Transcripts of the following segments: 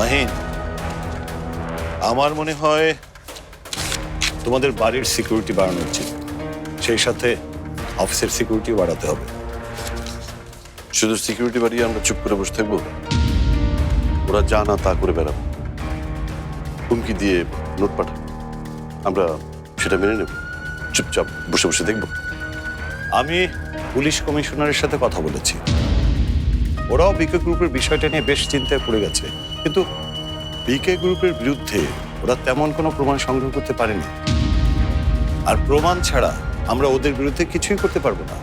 মাহিন আমার মনে হয় তোমাদের বাড়ির সিকিউরিটি বাড়ানো উচিত। সেই সাথে অফিসের সিকিউরিটি বাড়াতে হবে। শুধু সিকিউরিটি বাড়িয়ে আমরা চুপ করে বসে থাকব? ওরা যা না তা করে বেড়াবো। হুমকি দিয়ে নোট পাঠাবো আমরা সেটা মেনে নেব। চুপচাপ বসে বসে দেখব। আমি পুলিশ কমিশনারের সাথে কথা বলেছি। ওরাও বিকে গ্রুপের বিষয়টা নিয়ে বেশ চিন্তায় পড়ে গেছে। কিন্তু বিকে গ্রুপের বিরুদ্ধে ওরা তেমন কোনো প্রমাণ সংগ্রহ করতে পারেনি। আর প্রমাণ ছাড়া আমরা ওদের বিরুদ্ধে কিছুই করতে পারব না।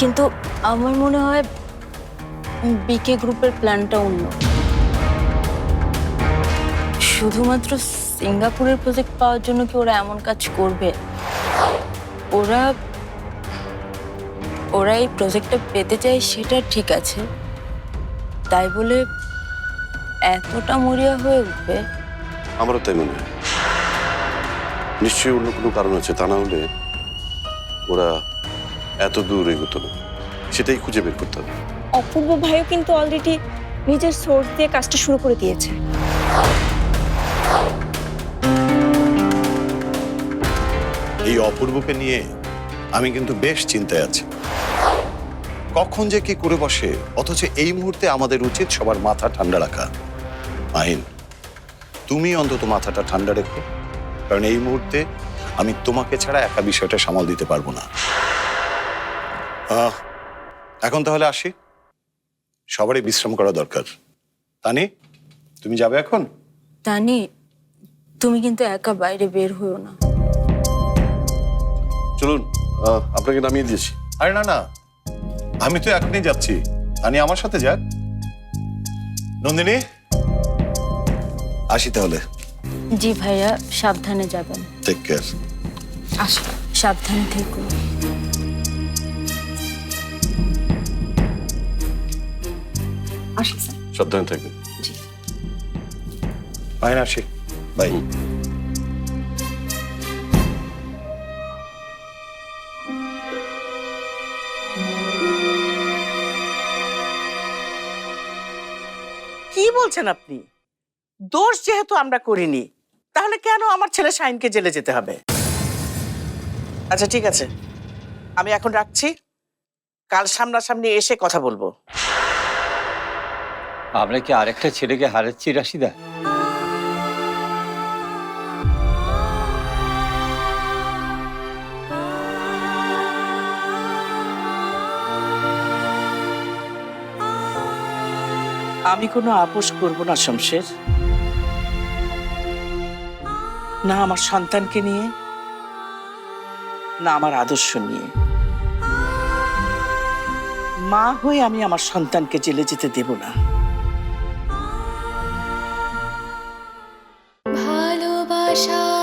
কিন্তু আমার মনে হয় বিকে গ্রুপের প্ল্যানটা অন্য। শুধুমাত্র সিঙ্গাপুরের প্রজেক্ট পাওয়ার জন্য কি ওরা এমন কাজ করবে? ওরা ওরা এই প্রজেক্টটা পেতে চায় সেটা ঠিক আছে। তাই বলে এতটা মরিয়া হয়ে উঠবে? আমারও তাই মনে হয়। নিশ্চয়ই অন্য কোনো কারণ আছে তা না হলে ওরা এত দূর এগোতো না। সেটাই খুঁজে বের করতে হবে। অপূর্ব ভাইও কিন্তু অলরেডি নিজের সোর্স দিয়ে কাজটা শুরু করে দিয়েছে। এই অপূর্বকে নিয়ে আমি কিন্তু বেশ চিন্তায় আছি। কখন যে কি করে বসে অথচ এই মুহূর্তে আমাদের উচিত সবার মাথা ঠান্ডা রাখা। আহিন তুমি অন্তত মাথাটা ঠান্ডা রেখো কারণ এই মুহূর্তে আমি তোমাকে ছাড়া একা বিষয়টা সামাল দিতে পারব না। এখন তাহলে আসি। সবারই বিশ্রাম করা দরকার। তানি তুমি যাবে এখন? তানি তুমি কিন্তু একা বাইরে বের হয়েও না। চলুন আপনাকে নামিয়ে দিয়েছি। আরে না না আমি তো এখনই যাচ্ছি। তানি আমার সাথে যাক নন্দিনী আসি তাহলে। জি ভাইয়া সাবধানে যাবেন। টেক কেয়ার আসো সাবধানে থেকো। আসি সাবধানে থাকবেন। ফাইন আসি বাই বলছেন আপনি? দোষ যেহেতু আমরা করিনি, তাহলে কেন আমার ছেলে শাইনকে জেলে যেতে হবে? আচ্ছা ঠিক আছে। আমি এখন রাখছি। কাল সামনাসামনি এসে কথা বলব। আমরা কি আরেকটা ছেলেকে হারাচ্ছি, রাশিদা? আমি কোনো আপোষ করব না, শমশের। না আমার সন্তানকে নিয়ে, না আমার আদর্শ নিয়ে। মা হয়ে আমি আমার সন্তানকে জেলে যেতে দেব না। ভালোবাসা